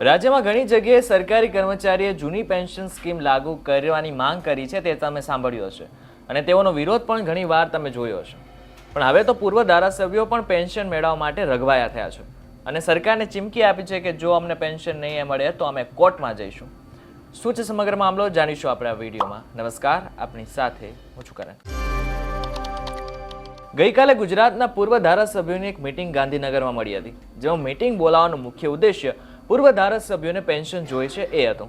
રાજ્યમાં ઘણી જગ્યાએ સરકારી કર્મચારીએ જૂની પેન્શન સ્કીમ લાગુ કરવાની માંગ કરી છે તે તમે સાંભળ્યું હશે. અને તેઓનો વિરોધ પણ ઘણી વાર તમે જોયો હશે. પણ હવે તો પૂર્વ ધારાસભ્યો પણ પેન્શન મેળવવા માટે રઘવાયા થયા છે. અને સરકારને ચીમકી આપી છે કે જો અમને પેન્શન નહીં મળે તો અમે કોર્ટમાં જઈશું. શું છે સમગ્ર મામલો જાણીશું આપણે આ વિડીયોમાં. નમસ્કાર આપણી સાથે હું છું કરણ. ગઈકાલે ગુજરાતના પૂર્વ ધારાસભ્યોની એક મિટિંગ ગાંધીનગરમાં મળી હતી, જેમાં મિટિંગ બોલાવવાનો મુખ્ય ઉદ્દેશ્ય પૂર્વ ધારાસભ્યોને પેન્શન જોઈએ છે એ હતું.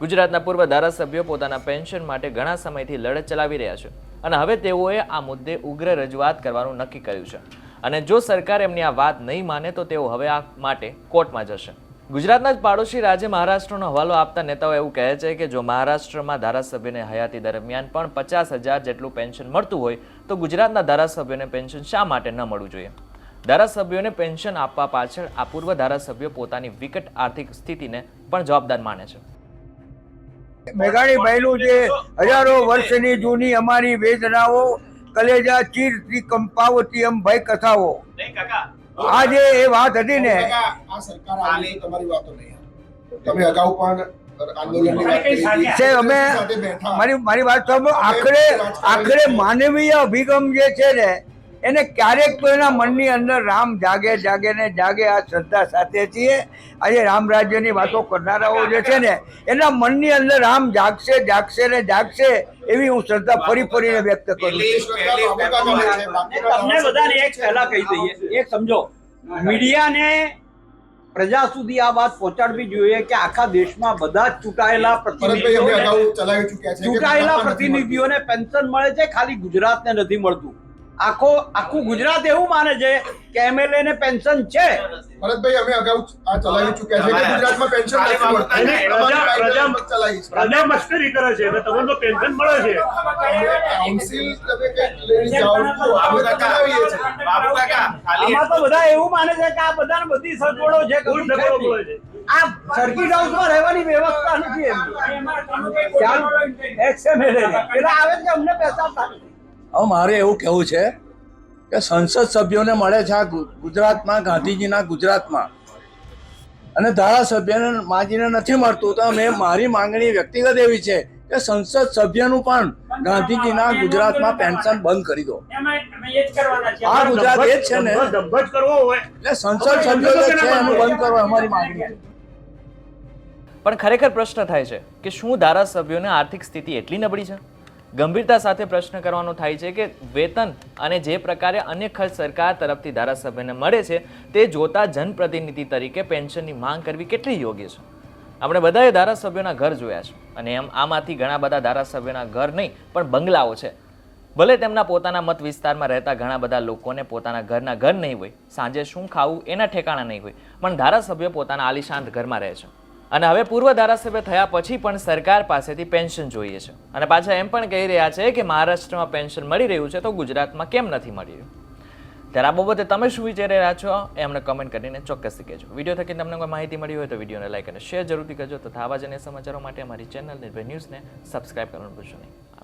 ગુજરાતના પૂર્વ ધારાસભ્યો પોતાના પેન્શન માટે ઘણા સમયથી લડત ચલાવી રહ્યા છે અને હવે તેઓએ આ મુદ્દે ઉગ્ર રજૂઆત કરવાનું નક્કી કર્યું છે. અને જો સરકાર એમની આ વાત નહીં માને તો તેઓ હવે આ માટે કોર્ટમાં જશે. ગુજરાતના જ પાડોશી રાજ્ય મહારાષ્ટ્રનો હવાલો આપતા નેતાઓ એવું કહે છે કે જો મહારાષ્ટ્રમાં ધારાસભ્યને હયાતી દરમિયાન પણ પચાસ હજાર જેટલું પેન્શન મળતું હોય તો ગુજરાતના ધારાસભ્યોને પેન્શન શા માટે ન મળવું જોઈએ? ધારાસભ્યોને પેન્શન આપવા પાછળ આ પૂર્વ ધારાસભ્યો પોતાની વિકટ આર્થિક સ્થિતિને પણ જવાબદાર માને છે. મેઘાણી બહેનું જે હજારો વર્ષની જૂની અમારી વેદનાઓ કલેજા ચીરથી કંપાવતી એમ ભય કથાઓ. આજે એ વાત હતી ને. આ સરકાર આવી તમારી વાતો નહીં. તમે અગાઉ પણ અમે મારી મારી વાત આખરે આખરે માનવીય અભિગમ જે છે ને એને ક્યારેક તો એના મનની અંદર રામ જાગે જાગે ને જાગે આ શ્રદ્ધા સાથે છીએ. આજે રામ રાજ્યની વાતો કરનારાઓ જે છે ને એના મનની અંદર રામ જાગશે જાગશે ને જાગશે એવી હું શ્રદ્ધા ફરી ફરીને વ્યક્ત કરું તમને બધાને એક પહેલા કહી દઈએ. એક સમજો. મીડિયાને પ્રજા સુધી આ વાત પહોંચાડવી જોઈએ કે આખા દેશમાં બધા જ ચૂંટાયેલા ભરતભાઈ અમે અગાઉ પ્રતિનિધિઓને ચલાવી ચૂક્યા છે કે ચૂંટાયેલા પ્રતિનિધિઓને પેન્શન મળે છે ખાલી ગુજરાતને નથી મળતું. આખો આખું ગુજરાત એવું માને છે કે એમએલએ ને પેન્શન છે ભરતભાઈ અમે અગાઉ આ ચલાવી ચૂક્યા છે કે ગુજરાતમાં પેન્શન નથી મળતું. પ્રજા- પ્રજા- ચલાવી છે. પ્રજા મશ્કરી કરે છે એટલે તમને તો પેન્શન મળે છે કાઉન્સિલ તમે કે લેડી જાઓ તો અમે તો ચલાવીએ છીએ. આમાં તો બધા એવું માને છે કે આ બધાને બધી સગવડો છે છે સગવડો. મળે છે. આ સર્કિટ હાઉસમાં રહેવાની વ્યવસ્થા નથી એમ ચાલ એક્સ MLA એટલે આવે છે અમને પૈસા આપતા નથી. હવે મારે એવું કહેવું છે કે સંસદ સભ્યોને મળે છે આ ગુજરાતમાં ગાંધીજીના ગુજરાતમાં. અને ધારાસભ્યને માજીને નથી મળતું. તો મેં મારી માંગણી વ્યક્તિગત એવી છે કે સંસદ સભ્યનું પણ ગાંધીજીના ગુજરાતમાં પેન્શન બંધ કરી દો. આ ગુજરાત એ જ છે ને. એટલે સંસદ સભ્યો જે છે એનું બંધ કરવા અમારી માંગણી છે. પણ ખરેખર પ્રશ્ન થાય છે કે શું ધારાસભ્યોને આર્થિક સ્થિતિ એટલી નબળી છે? ગંભીરતા સાથે પ્રશ્ન કરવાનો થાય છે કે વેતન અને જે પ્રકારે અન્ય ખર્ચ સરકાર તરફથી ધારાસભ્યને મળે છે, તે જોતા જનપ્રતિનિધિ તરીકે પેન્શનની માંગ કરવી કેટલી યોગ્ય છે? આપણે બધાએ ધારાસભ્યોના ઘર જોયા છે અને એમ આમાંથી ઘણા બધા ધારાસભ્યોના ઘર નહીં, પણ બંગલાઓ છે. ભલે તેમના પોતાના મત વિસ્તારમાં રહેતા ઘણા બધા લોકોને પોતાના ઘરના ઘર નહીં હોય, સાંજે શું ખાવું એના ઠેકાણા નહીં હોય, પણ ધારાસભ્યો પોતાના આલિશાંત ઘરમાં રહે છે. અને હવે પૂર્વ ધારાસભ્ય થયા પછી પણ સરકાર પાસેથી પેન્શન જોઈએ છે. અને પાછા એમ પણ કહી રહ્યા છે કે મહારાષ્ટ્રમાં પેન્શન મળી રહ્યું છે તો ગુજરાતમાં કેમ નથી મળી રહ્યું ત્યારે આ બાબતે તમે શું વિચારી રહ્યા છો? એ અમને કમેન્ટ કરીને ચોક્કસથી કહેજો. વીડિયો થકી તમને કોઈ માહિતી મળી હોય તો વિડીયોને લાઈક અને શેર જરૂરથી કરજો. તથા આવા જ અન્ય સમાચારો માટે અમારી ચેનલ નિર્ભય ન્યૂઝને સબસ્ક્રાઈબ કરવાનું ભૂલશો નહીં.